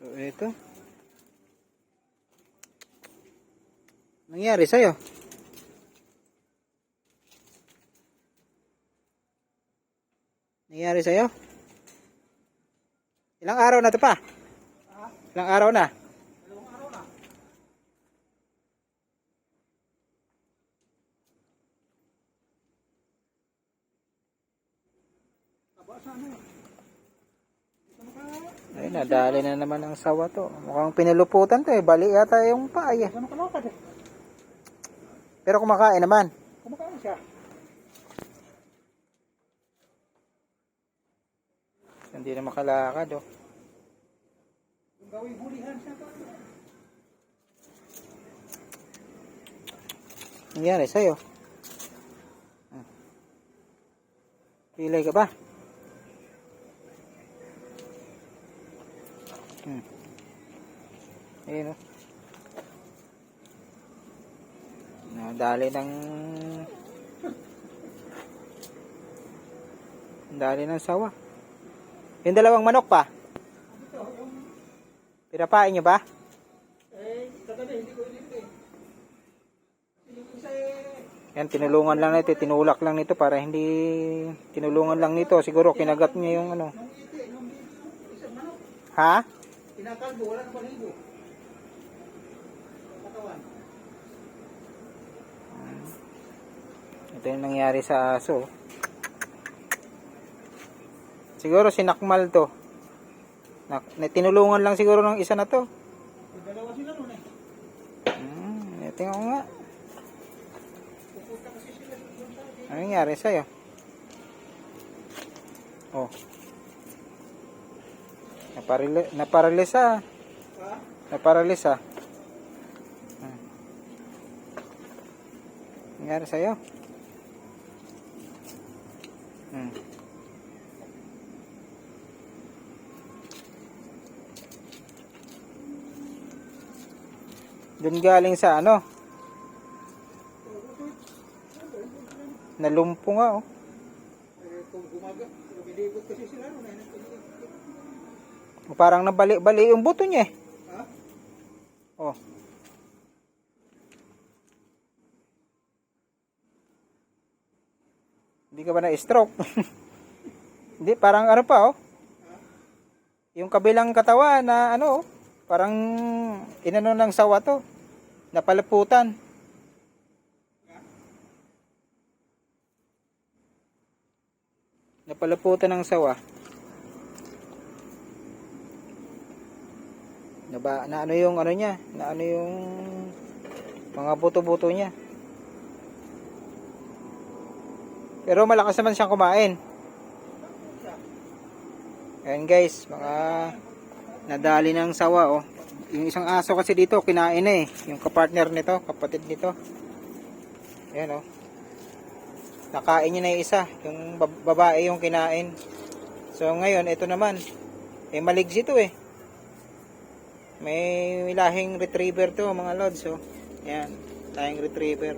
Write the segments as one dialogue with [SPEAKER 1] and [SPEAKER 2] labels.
[SPEAKER 1] So, ito. Nangyari sa'yo? Nangyari sa'yo? Ilang araw na to pa? Ilang araw na? Ay, nadali na naman ang sawa to. Mukhang piniluputan to eh. Bali yata yung paa eh.
[SPEAKER 2] Ano kalakad eh?
[SPEAKER 1] Pero kumakain naman.
[SPEAKER 2] Kumakain siya.
[SPEAKER 1] Hindi na makalakad oh.
[SPEAKER 2] Kung gawing hulihan siya to.
[SPEAKER 1] Nangyari sa'yo? Hmm. Pilay ka ba? Hmm. Ayun oh. Nadali ng... Nadali ng sawa. Yung dalawang manok pa? Pinapain nyo ba?
[SPEAKER 2] Eh, kagabi hindi ko eh.
[SPEAKER 1] Yan, tinulungan lang nito, tinulak lang nito para hindi tinulungan lang nito. Siguro kinagat niya yung ano. Ha?
[SPEAKER 2] Kinakalbo, wala na balibo. Katawan.
[SPEAKER 1] Ito yung nangyari sa aso. Siguro sinakmal to. Na, tinulungan lang siguro ng isa na to.
[SPEAKER 2] Dalawa sila nun eh.
[SPEAKER 1] Hmm, ito nga nga. Ano nangyari sa'yo? Oh. Naparili, naparalisa.
[SPEAKER 2] Ha?
[SPEAKER 1] Naparalisa. Hmm. Nangyari sa'yo? Hmm. Doon galing sa ano? Nalumpo nga oh.
[SPEAKER 2] Eh, kung gumaga, lumilibot kasi sila nun eh.
[SPEAKER 1] Parang nabali-bali yung buto niya eh.
[SPEAKER 2] Ha?
[SPEAKER 1] Oh. Hindi ka ba na-stroke? Hindi, parang ano pa oh. Yung kabilang katawan na ano oh, parang inano ng sawa to. Napalaputan. Napalaputan ng sawa. Na ba, na ano yung ano niya, na ano yung mga buto-buto niya. Pero malakas naman siyang kumain. Ayan guys, mga nadali ng sawa oh. Yung isang aso kasi dito kinain na eh. Yung kapartner nito, kapatid nito. Ayan oh. Nakain niya na yung isa. Yung bab- babae yung kinain. So ngayon, ito naman. Eh maligsi to eh. May lahing retriever to mga lods oh. Ayan, lahing retriever.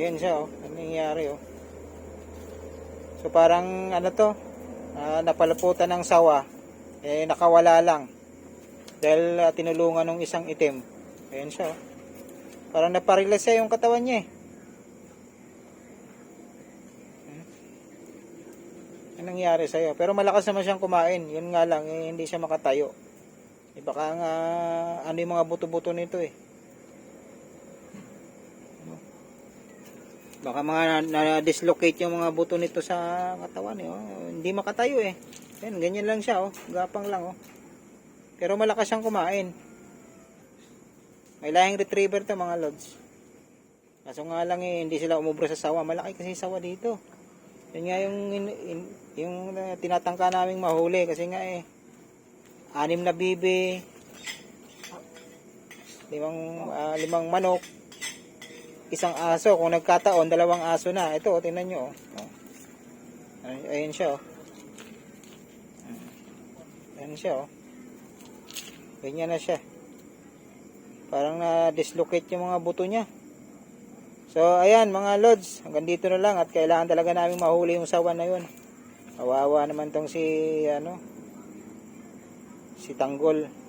[SPEAKER 1] Ayan siya oh. Ano nangyayari oh. So parang ano to, ah, napalaputan ng sawa, eh nakawala lang. Dahil ah, tinulungan ng isang itim. Ayan siya oh. Parang naparilas siya yung katawan niya eh. Hmm. Nangyari sa'yo? Pero malakas naman siyang kumain. Yun nga lang, eh, hindi siya makatayo. Eh, baka nga, ano yung mga buto-buto nito eh. Baka mga na- na-dislocate yung mga buto nito sa katawan eh. Oh. Hindi makatayo eh. Yan, ganyan lang siya oh. Gapang lang oh. Pero malakas siyang kumain. May lahing retriever to mga lods. Kaso nga lang eh, hindi sila umubra sa sawa. Malaki kasi sawa dito. Yun nga yung, in- yung uh, tinatangka naming mahuli. Kasi nga eh, anim na bibi, limang, ah, limang manok, isang aso. Kung nagkataon, dalawang aso na. Ito, oh, tingnan nyo. Oh. Oh. Ay- Ayan siya. Oh. Ayan siya. Oh. Ganyan na siya. Parang na-dislocate yung mga buto niya. So, ayan mga lods. Hanggang dito na lang at kailangan talaga namin mahuli yung sawa na yun. Kawawa naman tong si, ano, si Tanggol.